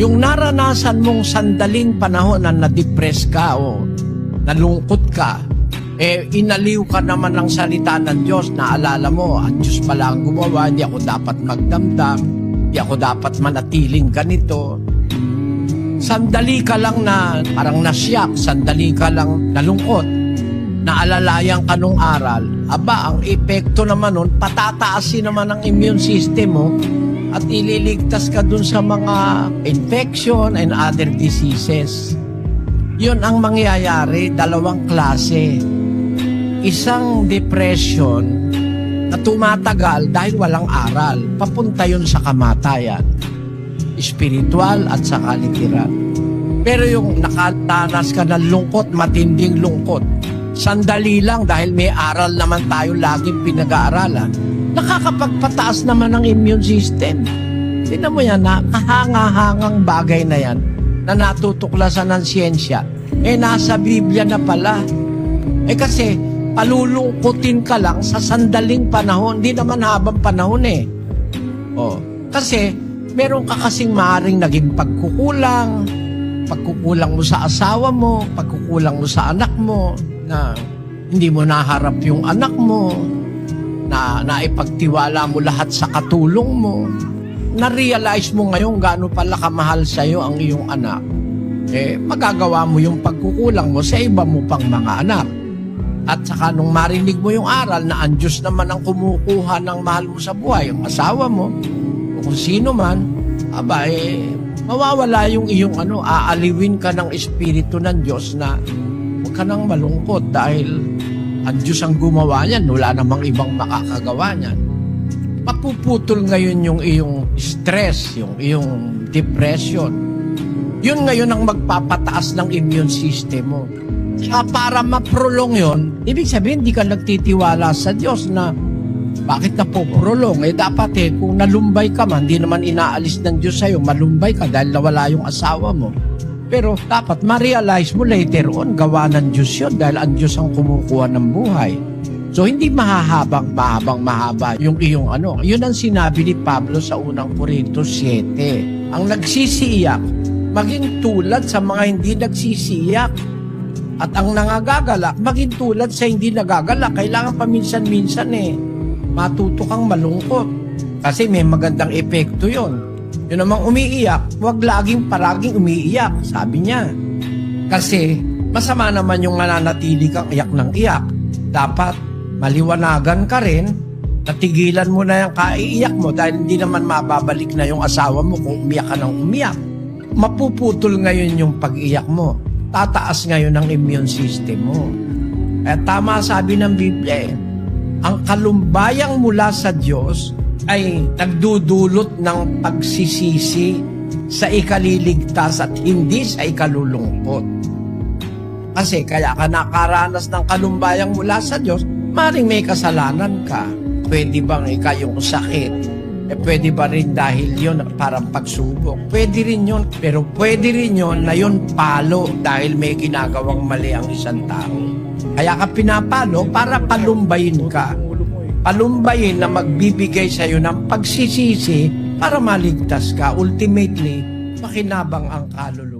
Yung naranasan mong sandaling panahon na na-depress ka o nalungkot ka, eh inaliw ka naman ng salita ng Diyos na alala mo, ang Diyos pala ang gumawa, hindi ako dapat magdamdam, hindi ako dapat manatiling ganito. Sandali ka lang na parang nasyak, sandali ka lang nalungkot, naalalayan ka nung aral, aba, ang epekto naman nun, patataasin naman ang immune system mo at ililigtas ka dun sa mga infection and other diseases. Yun ang mangyayari, dalawang klase. Isang depression na tumatagal dahil walang aral. Papunta yun sa kamatayan. Spiritual at sa kalitiran. Pero yung nakatanas ka ng lungkot, matinding lungkot, sandali lang dahil may aral naman tayo laging pinag-aaralan, nakakapagpataas naman ng immune system. Tingnan mo yan, na kahanga-hangang bagay na yan na natutuklasan ng siyensya, eh nasa Biblia na pala. Eh kasi, palulungkutin ka lang sa sandaling panahon, hindi naman habang panahon eh. Oh, kasi, meron ka kasing maaring naging pagkukulang, pagkukulang mo sa asawa mo, pagkukulang mo sa anak mo, na hindi mo naharap yung anak mo, na naipagtiwala mo lahat sa katulong mo, na-realize mo ngayon gaano pala kamahal sa'yo ang iyong anak, eh, magagawa mo yung pagkukulang mo sa iba mo pang mga anak. At saka nung marinig mo yung aral na ang Diyos naman ang kumukuha ng mahal mo sa buhay, yung asawa mo, o kung sino man, aba eh, mawawala yung iyong ano, aaliwin ka ng Espiritu ng Diyos na huwag ka nang malungkot dahil ang Diyos ang gumawa niyan, wala namang ibang makakagawa niyan. Mapuputol ngayon yung iyong stress, yung iyong depression. Yun ngayon ang magpapataas ng immune system mo. Kaya para ma-prolong yun, ibig sabihin hindi ka nagtitiwala sa Diyos na bakit na po prolong? Eh dapat eh, kung nalumbay ka man, hindi naman inaalis ng Diyos sa'yo, malumbay ka dahil nawala yung asawa mo. Pero dapat ma-realize mo later on, gawa ng Diyos yun dahil ang Diyos ang kumukuha ng buhay. So hindi mahahabang mahabang mahaba yung iyong ano. Yun ang sinabi ni Pablo sa unang Korintos 7. Ang nagsisiiyak, maging tulad sa mga hindi nagsisiiyak. At ang nangagagalak, maging tulad sa hindi nagagalak. Kailangan paminsan-minsan eh, matuto kang malungkot. Kasi may magandang epekto yon. Yun namang umiiyak, huwag laging paraging umiiyak, sabi niya. Kasi masama naman yung nananatili kang iyak ng iyak. Dapat maliwanagan ka rin, natigilan mo na yung kaiiyak mo dahil hindi naman mababalik na yung asawa mo kung umiyak ka ng umiyak. Mapuputol ngayon yung pag-iyak mo. Tataas ngayon ang immune system mo. Kaya tama sabi ng Biblia ang kalumbayang mula sa Diyos ay nagdudulot ng pagsisisi sa ikaliligtas at hindi sa ikalulungkot. Kasi kaya ka nakaranas ng kalumbayang mula sa Diyos, maring may kasalanan ka. Pwede bang ikaw yung sakit? Eh, pwede ba rin dahil yon parang pagsubok? Pwede rin yon. Pero pwede rin yon na yon palo dahil may ginagawang mali ang isang tao. Kaya ka pinapalo para palumbayin ka. Palumbayin na magbibigay sa iyo ng pagsisisi para maligtas ka. Ultimately, makinabang ang kaluluwa.